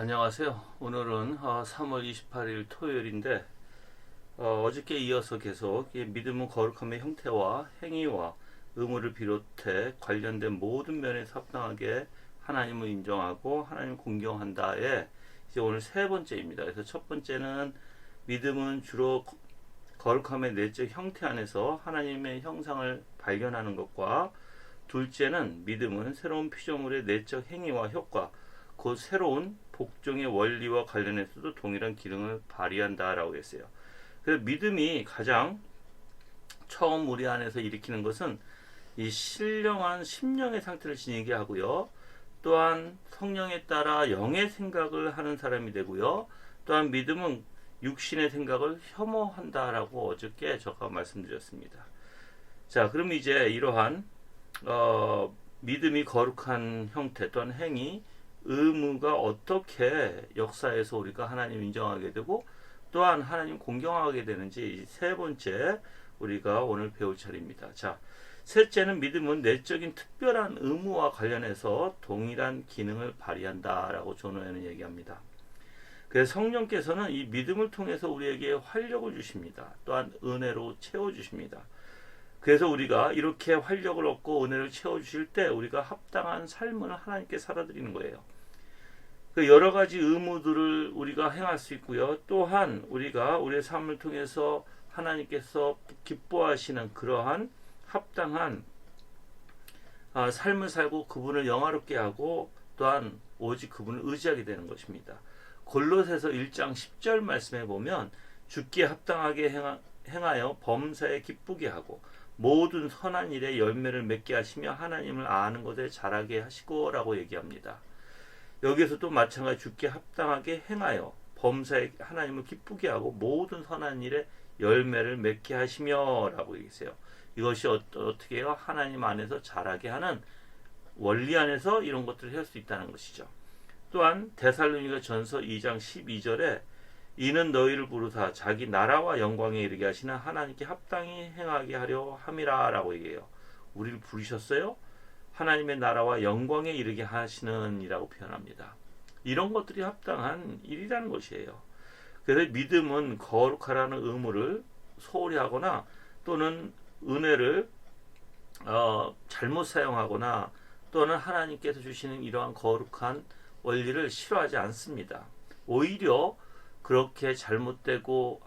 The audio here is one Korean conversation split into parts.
안녕하세요. 오늘은 어, 3월 28일 토요일인데 어, 저께 이어서 계속 이 믿음은 거룩함의 형태와 행위와 의무를 비롯해 관련된 모든 면에서 합당하게 하나님을 인정하고 하나님을 공경한다에 이제 오늘 세 번째입니다. 그래서 첫 번째는 믿음은 주로 거- 거룩함의 내적 형태 안에서 하나님의 형상을 발견하는 것과 둘째는 믿음은 새로운 피조물의 내적 행위와 효과 곧 새로운 복종의 원리와 관련해서도 동일한 기능을 발휘한다라고 했어요. 그래서 믿음이 가장 처음 우리 안에서 일으키는 것은 이 신령한 심령의 상태를 지니게 하고요. 또한 성령에 따라 영의 생각을 하는 사람이 되고요. 또한 믿음은 육신의 생각을 혐오한다라고 어저께 제가 말씀드렸습니다. 자, 그럼 이제 이러한 어, 믿음이 거룩한 형태 또한 행위 의무가 어떻게 역사에서 우리가 하나님 인정하게 되고 또한 하나님 공경하게 되는지 세 번째 우리가 오늘 배울 차례입니다. 자, 셋째는 믿음은 내적인 특별한 의무와 관련해서 동일한 기능을 발휘한다라고 존호에는 얘기합니다. 그래서 성령께서는 이 믿음을 통해서 우리에게 활력을 주십니다. 또한 은혜로 채워 주십니다. 그래서 우리가 이렇게 활력을 얻고 은혜를 채워 주실 때 우리가 합당한 삶을 하나님께 살아드리는 거예요. 그 여러 가지 의무들을 우리가 행할 수 있고요. 또한 우리가 우리의 삶을 통해서 하나님께서 기뻐하시는 그러한 합당한 아, 삶을 살고 그분을 영화롭게 하고 또한 오직 그분을 의지하게 되는 것입니다. 골로새서 1장 10절 말씀에 보면 죽기에 합당하게 행하, 행하여 범사에 기쁘게 하고 모든 선한 일에 열매를 맺게 하시며 하나님을 아는 것에 자라게 하시고라고 얘기합니다. 여기서도 마찬가지 죽게 합당하게 행하여 범사에 하나님을 기쁘게 하고 모든 선한 일에 열매를 맺게 하시며라고 얘기했어요. 이것이 어, 어떻게 해요? 하나님 안에서 자라게 하는 원리 안에서 이런 것들을 할 수 있다는 것이죠. 또한 데살로니가 전서 2장 12절에 이는 너희를 부르사 자기 나라와 영광에 이르게 하시는 하나님께 합당히 행하게 하려 함이라라고 얘기해요. 우리를 부르셨어요? 하나님의 나라와 영광에 이르게 하시는이라고 표현합니다. 이런 것들이 합당한 일이라는 것이에요. 그래서 믿음은 거룩하라는 의무를 소홀히 하거나 또는 은혜를 어, 잘못 사용하거나 또는 하나님께서 주시는 이러한 거룩한 원리를 싫어하지 않습니다. 오히려 그렇게 잘못되고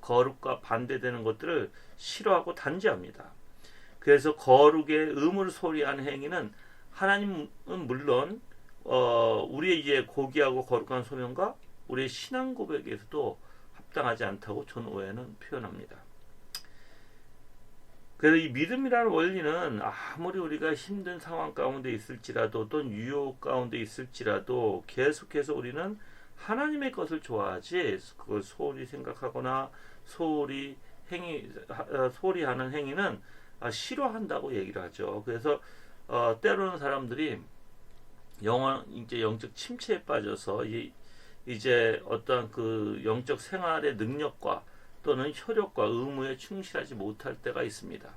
거룩과 반대되는 것들을 싫어하고 단죄합니다. 그래서 거룩의 의무를 소리하는 행위는 하나님은 물론 어, 우리의 이제 고귀하고 거룩한 소명과 우리의 신앙 고백에서도 합당하지 않다고 존 오해는 표현합니다. 그래서 이 믿음이라는 원리는 아무리 우리가 힘든 상황 가운데 있을지라도 또는 유혹 가운데 있을지라도 계속해서 우리는 하나님의 것을 좋아하지 그걸 소홀히 생각하거나 소홀히 행위 하- 소홀히 하는 행위는 아, 싫어한다고 얘기를 하죠. 그래서 어, 때로는 사람들이 영원 이제 영적 침체에 빠져서 이, 이제 어떠한 그 영적 생활의 능력과 또는 효력과 의무에 충실하지 못할 때가 있습니다.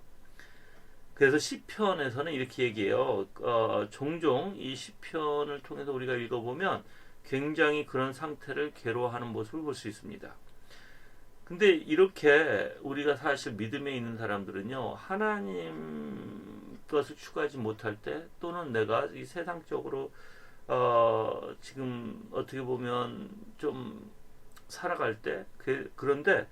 그래서 시편에서는 이렇게 얘기해요. 어, 종종 이 시편을 통해서 우리가 읽어보면 굉장히 그런 상태를 괴로워하는 모습을 볼 수 있습니다. 근데 이렇게 우리가 사실 믿음에 있는 사람들은요, 하나님 것을 추구하지 못할 때, 또는 내가 이 세상적으로, 어, 지금 어떻게 보면 좀 살아갈 때, 그, 그런데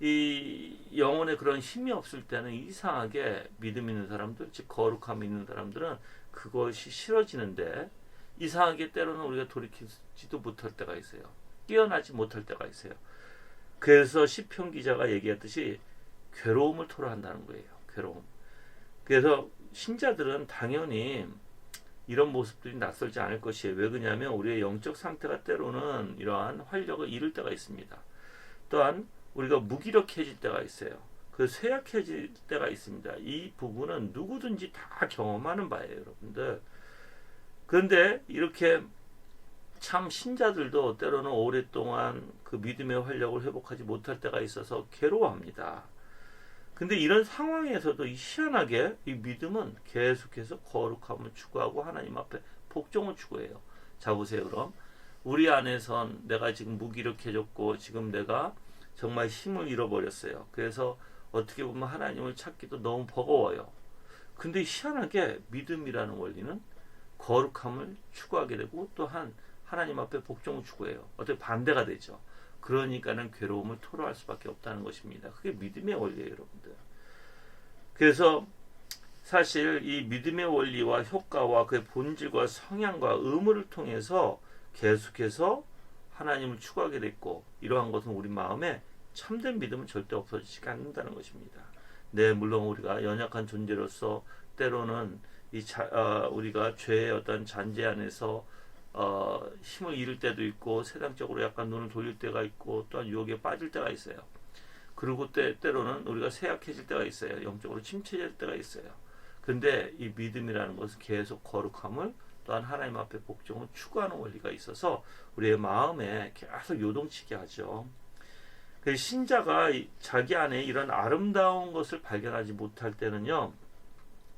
이 영혼에 그런 힘이 없을 때는 이상하게 믿음 있는 사람들, 즉 거룩함 있는 사람들은 그것이 싫어지는데, 이상하게 때로는 우리가 돌이키지도 못할 때가 있어요. 깨어나지 못할 때가 있어요. 그래서 시편 기자가 얘기했듯이 괴로움을 토로한다는 거예요. 괴로움. 그래서 신자들은 당연히 이런 모습들이 낯설지 않을 것이에요. 왜 그러냐면 우리의 영적 상태가 때로는 이러한 활력을 잃을 때가 있습니다. 또한 우리가 무기력해질 때가 있어요. 그 쇠약해질 때가 있습니다. 이 부분은 누구든지 다 경험하는 바예요, 여러분들. 그런데 이렇게 참 신자들도 때로는 오랫동안 그 믿음의 활력을 회복하지 못할 때가 있어서 괴로워합니다. 근데 이런 상황에서도 이 희한하게 이 믿음은 계속해서 거룩함을 추구하고 하나님 앞에 복종을 추구해요. 자 보세요 그럼 우리 안에선 내가 지금 무기력해졌고 지금 내가 정말 힘을 잃어버렸어요. 그래서 어떻게 보면 하나님을 찾기도 너무 버거워요. 근데 희한하게 믿음이라는 원리는 거룩함을 추구하게 되고 또한 하나님 앞에 복종을 추구해요. 어떻게 반대가 되죠. 그러니까는 괴로움을 토로할 수밖에 없다는 것입니다. 그게 믿음의 원리예요, 여러분들. 그래서 사실 이 믿음의 원리와 효과와 그의 본질과 성향과 의무를 통해서 계속해서 하나님을 추구하게 됐고 이러한 것은 우리 마음에 참된 믿음은 절대 없어지지 않는다는 것입니다. 네, 물론 우리가 연약한 존재로서 때로는 이 자, 어, 우리가 죄의 어떤 잔재 안에서 어, 힘을 잃을 때도 있고 세상적으로 약간 눈을 돌릴 때가 있고 또한 유혹에 빠질 때가 있어요. 그리고 때, 때로는 우리가 쇠약해질 때가 있어요. 영적으로 침체될 때가 있어요. 근데 이 믿음이라는 것은 계속 거룩함을 또한 하나님 앞에 복종을 추구하는 원리가 있어서 우리의 마음에 계속 요동치게 하죠. 그 신자가 자기 안에 이런 아름다운 것을 발견하지 못할 때는요,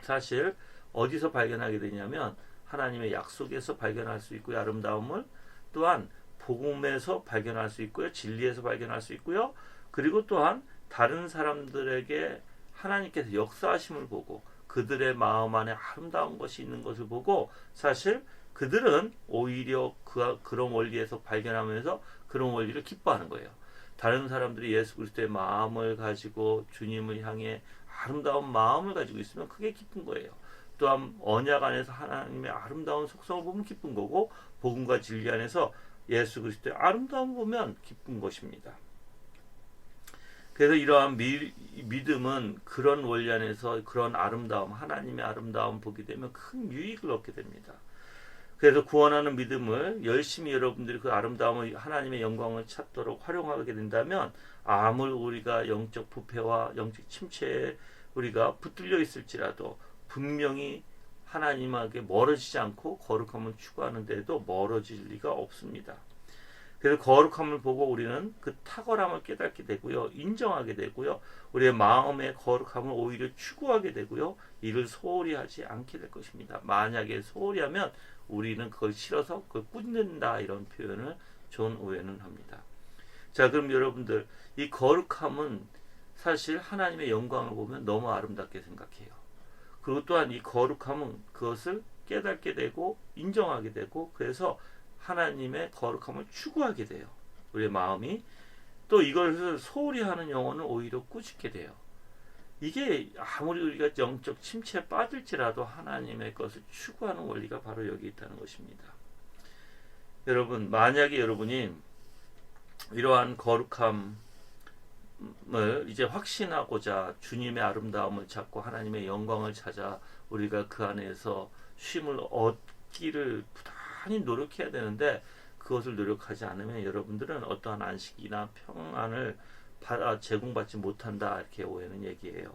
사실 어디서 발견하게 되냐면 하나님의 약속에서 발견할 수 있고요, 아름다움을 또한 복음에서 발견할 수 있고요, 진리에서 발견할 수 있고요, 그리고 또한 다른 사람들에게 하나님께서 역사하심을 보고 그들의 마음 안에 아름다운 것이 있는 것을 보고 사실 그들은 오히려 그, 그런 원리에서 발견하면서 그런 원리를 기뻐하는 거예요. 다른 사람들이 예수 그리스도의 마음을 가지고 주님을 향해 아름다운 마음을 가지고 있으면 크게 기쁜 거예요. 또한 언약 안에서 하나님의 아름다운 속성을 보면 기쁜 거고 복음과 진리 안에서 예수 그리스도의 아름다움 보면 기쁜 것입니다. 그래서 이러한 미, 믿음은 그런 원리 안에서 그런 아름다움, 하나님의 아름다움 보게 되면 큰 유익을 얻게 됩니다. 그래서 구원하는 믿음을 열심히 여러분들이 그 아름다움을 하나님의 영광을 찾도록 활용하게 된다면 아무리 우리가 영적 부패와 영적 침체에 우리가 붙들려 있을지라도 분명히 하나님에게 멀어지지 않고 거룩함을 추구하는데도 멀어질 리가 없습니다. 그래서 거룩함을 보고 우리는 그 탁월함을 깨닫게 되고요. 인정하게 되고요. 우리의 마음의 거룩함을 오히려 추구하게 되고요. 이를 소홀히 하지 않게 될 것입니다. 만약에 소홀히 하면 우리는 그걸 싫어서 그걸 꾸짖는다 이런 표현을 존 오웨는 합니다. 자, 그럼 여러분들 이 거룩함은 사실 하나님의 영광을 보면 너무 아름답게 생각해요. 그리고 또한 이 거룩함은 그것을 깨닫게 되고 인정하게 되고 그래서 하나님의 거룩함을 추구하게 돼요. 우리의 마음이 또 이것을 소홀히 하는 영혼은 오히려 꾸짖게 돼요. 이게 아무리 우리가 영적 침체에 빠질지라도 하나님의 것을 추구하는 원리가 바로 여기 있다는 것입니다. 여러분, 만약에 여러분이 이러한 거룩함 을 이제 확신하고자 주님의 아름다움을 찾고 하나님의 영광을 찾아 우리가 그 안에서 쉼을 얻기를 부단히 노력해야 되는데 그것을 노력하지 않으면 여러분들은 어떠한 안식이나 평안을 받아 제공받지 못한다 이렇게 오해는 얘기해요.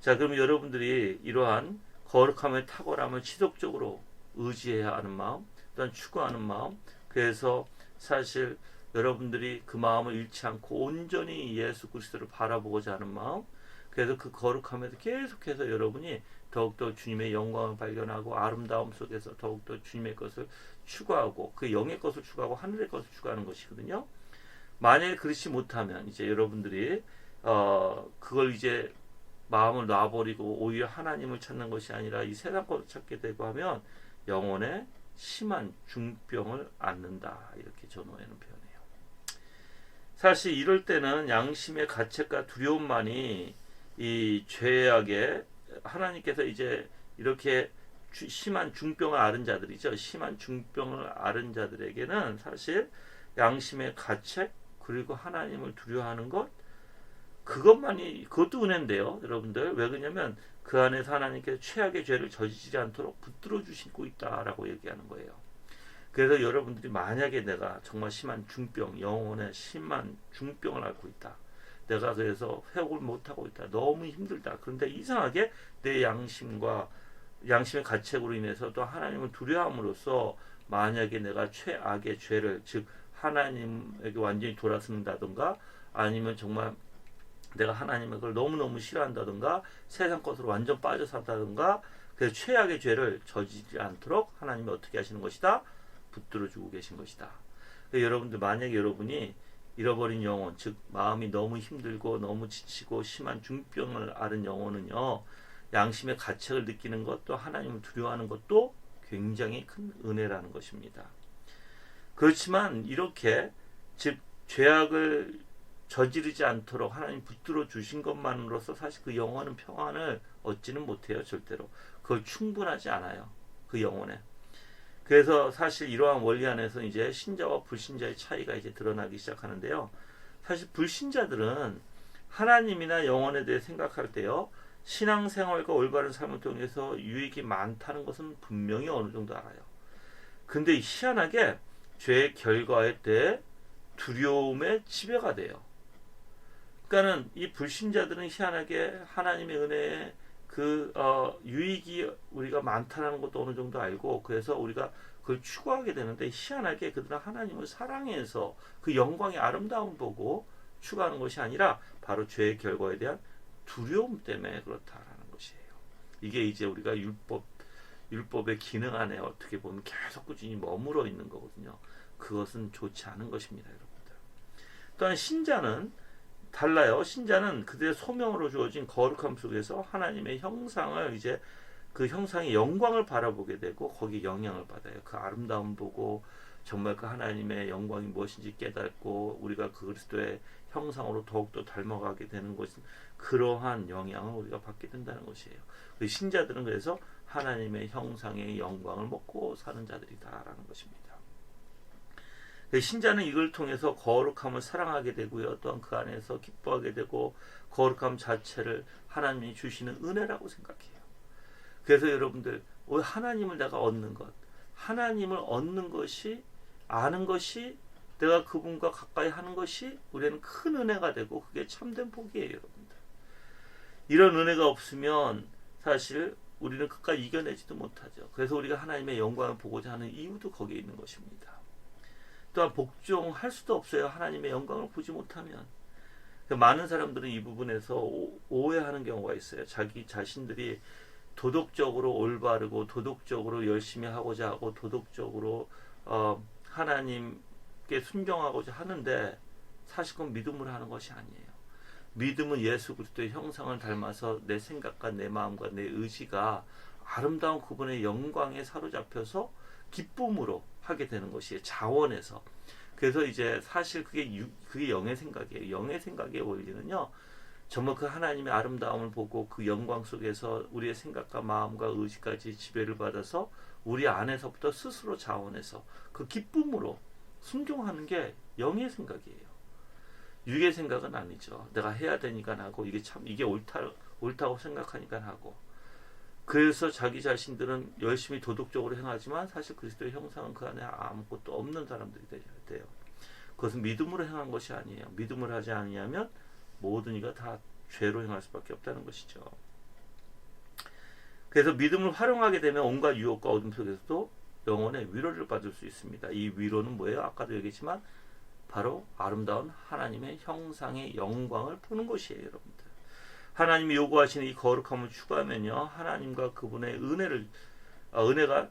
자, 그럼 여러분들이 이러한 거룩함의 탁월함을 지속적으로 의지해야 하는 마음, 또한 추구하는 마음, 그래서 사실 여러분들이 그 마음을 잃지 않고 온전히 예수 그리스도를 바라보고자 하는 마음, 그래서 그 거룩함에서 계속해서 여러분이 더욱더 주님의 영광을 발견하고 아름다움 속에서 더욱더 주님의 것을 추구하고 그 영의 것을 추구하고 하늘의 것을 추구하는 것이거든요. 만약에 그렇지 못하면 이제 여러분들이 어 그걸 이제 마음을 놔버리고 오히려 하나님을 찾는 것이 아니라 이 세상 것을 찾게 되고 하면 영혼에 심한 중병을 앓는다 이렇게 전호에는 표현해요. 사실 이럴 때는 양심의 가책과 두려움만이 이 죄악에 하나님께서 이제 이렇게 주, 심한 중병을 앓은 자들이죠. 심한 중병을 앓은 자들에게는 사실 양심의 가책 그리고 하나님을 두려워하는 것 그것만이 그것도 은혜인데요, 여러분들 왜 그러냐면 그 안에서 하나님께서 최악의 죄를 저지르지 않도록 붙들어 주시고 있다라고 얘기하는 거예요. 그래서 여러분들이 만약에 내가 정말 심한 중병, 영혼의 심한 중병을 앓고 있다. 내가 그래서 회복을 못하고 있다. 너무 힘들다. 그런데 이상하게 내 양심과 양심의 가책으로 인해서 또 하나님을 두려움으로써 만약에 내가 최악의 죄를 즉 하나님에게 완전히 돌아서는다든가 아니면 정말 내가 하나님의 걸 너무너무 싫어한다든가 세상 것으로 완전 빠져 산다든가 그래서 최악의 죄를 저지지 않도록 하나님이 어떻게 하시는 것이다? 붙들어 주고 계신 것이다. 여러분들 만약에 여러분이 잃어버린 영혼, 즉 마음이 너무 힘들고 너무 지치고 심한 중병을 앓은 영혼은요. 양심의 가책을 느끼는 것도 하나님을 두려워하는 것도 굉장히 큰 은혜라는 것입니다. 그렇지만 이렇게 즉 죄악을 저지르지 않도록 하나님 붙들어 주신 것만으로서 사실 그 영혼은 평안을 얻지는 못해요 절대로 그걸 충분하지 않아요 그 영혼에 그래서 사실 이러한 원리 안에서 이제 신자와 불신자의 차이가 이제 드러나기 시작하는데요 사실 불신자들은 하나님이나 영혼에 대해 생각할 때요 신앙생활과 올바른 삶을 통해서 유익이 많다는 것은 분명히 어느 정도 알아요 근데 희한하게 죄의 결과에 대해 두려움에 지배가 돼요. 그러니까는 이 불신자들은 희한하게 하나님의 은혜에 그 어, 유익이 우리가 많다는 것도 어느 정도 알고 그래서 우리가 그걸 추구하게 되는데 희한하게 그들은 하나님을 사랑해서 그 영광의 아름다움 보고 추구하는 것이 아니라 바로 죄의 결과에 대한 두려움 때문에 그렇다라는 것이에요. 이게 이제 우리가 율법 율법의 기능 안에 어떻게 보면 계속 꾸준히 머물러 있는 거거든요. 그것은 좋지 않은 것입니다, 여러분들. 또한 신자는 달라요. 신자는 그들의 소명으로 주어진 거룩함 속에서 하나님의 형상을 이제 그 형상의 영광을 바라보게 되고 거기 영향을 받아요. 그 아름다움 보고 정말 그 하나님의 영광이 무엇인지 깨닫고 우리가 그 그리스도의 형상으로 더욱더 닮아가게 되는 것은 그러한 영향을 우리가 받게 된다는 것이에요. 그 신자들은 그래서 하나님의 형상의 영광을 먹고 사는 자들이다라는 것입니다. 그 신자는 이걸 통해서 거룩함을 사랑하게 되고요. 또한 그 안에서 기뻐하게 되고 거룩함 자체를 하나님이 주시는 은혜라고 생각해요. 그래서 여러분들 하나님을 내가 얻는 것, 하나님을 얻는 것이 아는 것이 내가 그분과 가까이 하는 것이 우리는 큰 은혜가 되고 그게 참된 복이에요, 여러분들. 이런 은혜가 없으면 사실 우리는 끝까지 이겨내지도 못하죠. 그래서 우리가 하나님의 영광을 보고자 하는 이유도 거기에 있는 것입니다. 또한 복종할 수도 없어요. 하나님의 영광을 보지 못하면. 많은 사람들은 이 부분에서 오해하는 경우가 있어요. 자기 자신들이 도덕적으로 올바르고 도덕적으로 열심히 하고자 하고 도덕적으로 어, 하나님께 순종하고자 하는데 사실 그건 믿음으로 하는 것이 아니에요. 믿음은 예수 그리스도의 형상을 닮아서 내 생각과 내 마음과 내 의지가 아름다운 그분의 영광에 사로잡혀서 기쁨으로 하게 되는 것이에요. 자원에서. 그래서 이제 사실 그게 유, 그게 영의 생각이에요. 영의 생각의 원리는요. 정말 그 하나님의 아름다움을 보고 그 영광 속에서 우리의 생각과 마음과 의지까지 지배를 받아서 우리 안에서부터 스스로 자원해서 그 기쁨으로 순종하는 게 영의 생각이에요. 육의 생각은 아니죠. 내가 해야 되니까 하고 이게 참 이게 옳다 옳다고 생각하니까 하고 그래서 자기 자신들은 열심히 도덕적으로 행하지만 사실 그리스도의 형상은 그 안에 아무것도 없는 사람들이 돼요. 그것은 믿음으로 행한 것이 아니에요. 믿음을 하지 아니하면 모든 이가 다 죄로 행할 수밖에 없다는 것이죠. 그래서 믿음을 활용하게 되면 온갖 유혹과 어둠 속에서도 영혼의 위로를 받을 수 있습니다. 이 위로는 뭐예요? 아까도 얘기했지만 바로 아름다운 하나님의 형상의 영광을 보는 것이에요, 여러분들. 하나님이 요구하시는 이 거룩함을 추구하면요 하나님과 그분의 은혜를 어, 은혜가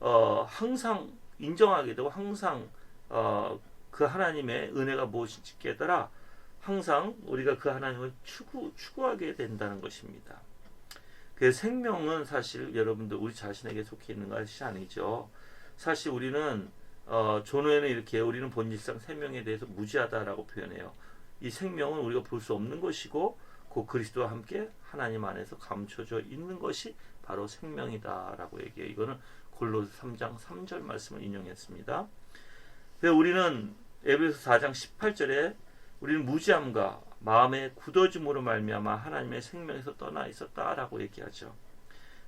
어, 항상 인정하게 되고 항상 어, 그 하나님의 은혜가 무엇인지 깨달아 항상 우리가 그 하나님을 추구 추구하게 된다는 것입니다. 그 생명은 사실 여러분들 우리 자신에게 속해 있는 것이 아니죠. 사실 우리는 어, 조노에는 이렇게 우리는 본질상 생명에 대해서 무지하다라고 표현해요. 이 생명은 우리가 볼 수 없는 것이고 그 그리스도와 함께 하나님 안에서 감춰져 있는 것이 바로 생명이다라고 얘기해요. 이거는 골로새 3장 3절 말씀을 인용했습니다. 우리는 에베소 4장 18절에 우리는 무지함과 마음의 굳어짐으로 말미암아 하나님의 생명에서 떠나 있었다라고 얘기하죠.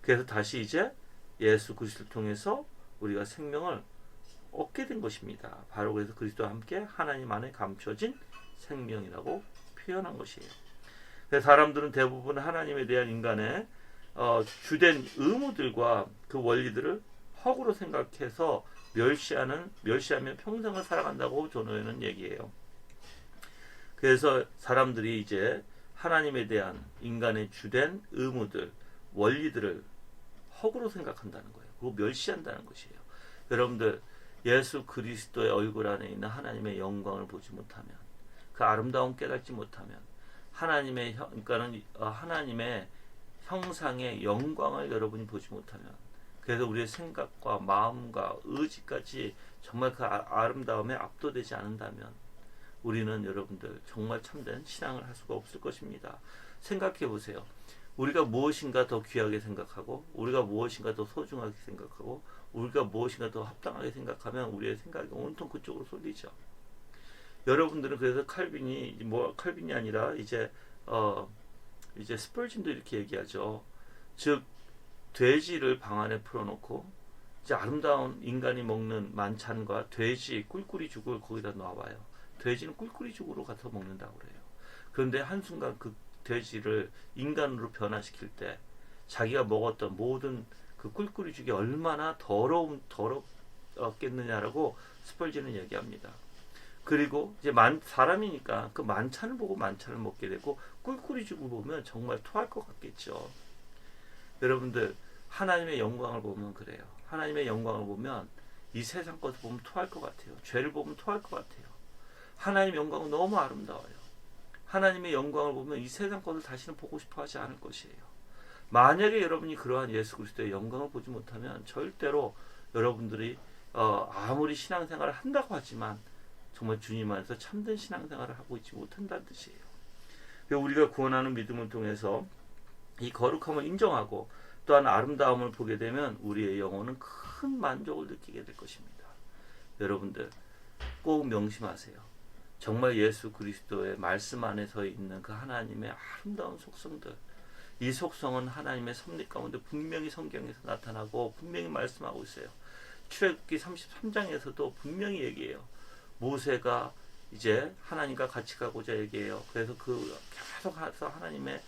그래서 다시 이제 예수 그리스도를 통해서 우리가 생명을 얻게 된 것입니다. 바로 그래서 그리스도와 함께 하나님 안에 감춰진 생명이라고 표현한 것이에요. 사람들은 대부분 하나님에 대한 인간의 어, 주된 의무들과 그 원리들을 허구로 생각해서 멸시하는 멸시하면 평생을 살아간다고 조노에는 얘기해요. 그래서 사람들이 이제 하나님에 대한 인간의 주된 의무들, 원리들을 허구로 생각한다는 거예요. 그리고 멸시한다는 것이에요. 여러분들 예수 그리스도의 얼굴 안에 있는 하나님의 영광을 보지 못하면 그 아름다움 깨닫지 못하면 하나님의 어, 하나님의 형상의 영광을 여러분이 보지 못하면 그래서 우리의 생각과 마음과 의지까지 정말 그 아- 아름다움에 압도되지 않는다면 우리는 여러분들 정말 참된 신앙을 할 수가 없을 것입니다. 생각해 보세요. 우리가 무엇인가 더 귀하게 생각하고 우리가 무엇인가 더 소중하게 생각하고 우리가 무엇인가 더 합당하게 생각하면 우리의 생각이 온통 그쪽으로 쏠리죠. 여러분들은 그래서 칼빈이 뭐 칼빈이 아니라 이제 어 이제 스펄진도 이렇게 얘기하죠. 즉 돼지를 방 안에 풀어놓고 이제 아름다운 인간이 먹는 만찬과 돼지 꿀꿀이 죽을 거기다 놔봐요. 돼지는 꿀꿀이 죽으로 가서 먹는다고 그래요. 그런데 한순간 그 돼지를 인간으로 변화시킬 때 자기가 먹었던 모든 그 꿀꿀이 죽이 얼마나 더러운 더럽겠느냐라고 스펄지는 얘기합니다. 그리고 이제 만 사람이니까 그 만찬을 보고 만찬을 먹게 되고 꿀꿀이 죽을 보면 정말 토할 것 같겠죠. 여러분들 하나님의 영광을 보면 그래요. 하나님의 영광을 보면 이 세상 것을 보면 토할 것 같아요. 죄를 보면 토할 것 같아요. 하나님의 영광은 너무 아름다워요. 하나님의 영광을 보면 이 세상 것을 다시는 보고 싶어 하지 않을 것이에요. 만약에 여러분이 그러한 예수 그리스도의 영광을 보지 못하면 절대로 여러분들이 어, 아무리 신앙생활을 한다고 하지만 정말 주님 안에서 참된 신앙생활을 하고 있지 못한다는 뜻이에요. 그래서 우리가 구원하는 믿음을 통해서 이 거룩함을 인정하고 또한 아름다움을 보게 되면 우리의 영혼은 큰 만족을 느끼게 될 것입니다. 여러분들 꼭 명심하세요. 정말 예수 그리스도의 말씀 안에서 있는 그 하나님의 아름다운 속성들 이 속성은 하나님의 섭리 가운데 분명히 성경에서 나타나고 분명히 말씀하고 있어요. 출애굽기 33장에서도 분명히 얘기해요. 모세가 이제 하나님과 같이 가고자 얘기해요. 그래서 그 계속 해서 하나님의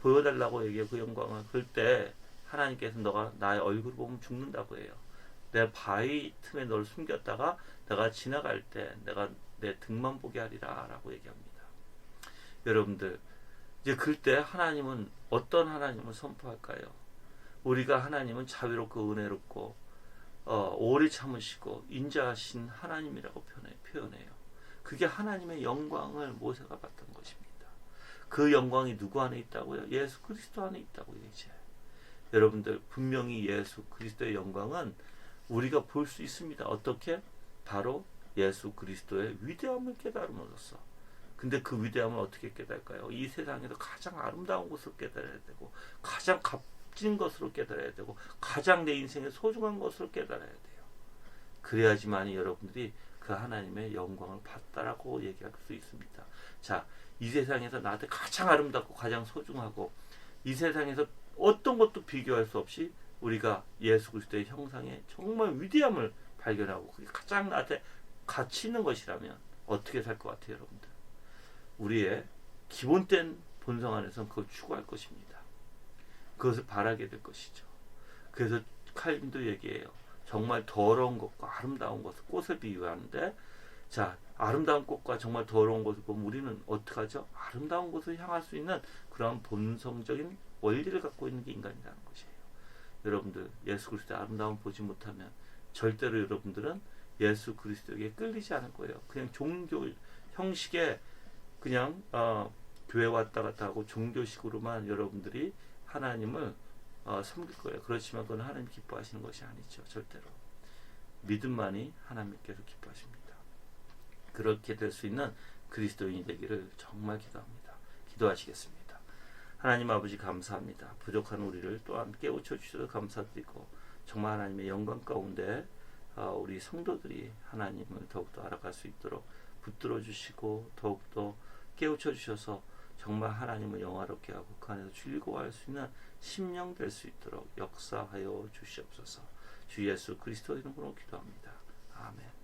보여달라고 얘기해요. 그 영광을. 그럴 때 하나님께서 너가 나의 얼굴 보면 죽는다고 해요. 내 바위 틈에 너를 숨겼다가 내가 지나갈 때 내가 내 등만 보게 하리라 라고 얘기합니다. 여러분들 이제 그때 하나님은 어떤 하나님을 선포할까요? 우리가 하나님은 자비롭고 은혜롭고 어, 오래 참으시고 인자하신 하나님이라고 표현해, 표현해요. 그게 하나님의 영광을 모세가 봤던 것입니다. 그 영광이 누구 안에 있다고요? 예수 그리스도 안에 있다고 얘기해요. 여러분들 분명히 예수 그리스도의 영광은 우리가 볼 수 있습니다. 어떻게? 바로 예수 그리스도의 위대함을 깨달음으로써. 근데 그 위대함을 어떻게 깨달을까요? 이 세상에서 가장 아름다운 것으로 깨달아야 되고 가장 값 진 것으로 깨달아야 되고 가장 내 인생에 소중한 것으로 깨달아야 돼요. 그래야지만이 여러분들이 그 하나님의 영광을 봤다라고 얘기할 수 있습니다. 자, 이 세상에서 나한테 가장 아름답고 가장 소중하고 이 세상에서 어떤 것도 비교할 수 없이 우리가 예수 그리스도의 형상에 정말 위대함을 발견하고 그게 가장 나한테 가치 있는 것이라면 어떻게 살 것 같아요, 여러분들? 우리의 기본된 본성 안에서는 그걸 추구할 것입니다. 그것을 바라게 될 것이죠. 그래서 칼빈도 얘기해요. 정말 더러운 것과 아름다운 것을 꽃을 비유하는데 자 아름다운 꽃과 정말 더러운 것을 보면 우리는 어떻게 하죠? 아름다운 것을 향할 수 있는 그런 본성적인 원리를 갖고 있는 게 인간이라는 것이에요. 여러분들 예수 그리스도의 아름다움 보지 못하면 절대로 여러분들은 예수 그리스도에게 끌리지 않을 거예요. 그냥 종교 형식의 그냥 어, 교회 왔다 갔다 하고 종교식으로만 여러분들이 하나님을 어, 섬길 거예요. 그렇지만 그건 하나님 기뻐하시는 것이 아니죠. 절대로. 믿음만이 하나님께서 기뻐하십니다. 그렇게 될 수 있는 그리스도인이 되기를 정말 기도합니다. 기도하시겠습니다. 하나님 아버지 감사합니다. 부족한 우리를 또한 깨우쳐 주셔서 감사드리고 정말 하나님의 영광 가운데 어, 우리 성도들이 하나님을 더욱더 알아갈 수 있도록 붙들어 주시고 더욱더 깨우쳐 주셔서 정말 하나님을 영화롭게 하고 그 안에서 즐거워할 수 있는 심령 될 수 있도록 역사하여 주시옵소서. 주 예수 그리스도 이름으로 기도합니다. 아멘.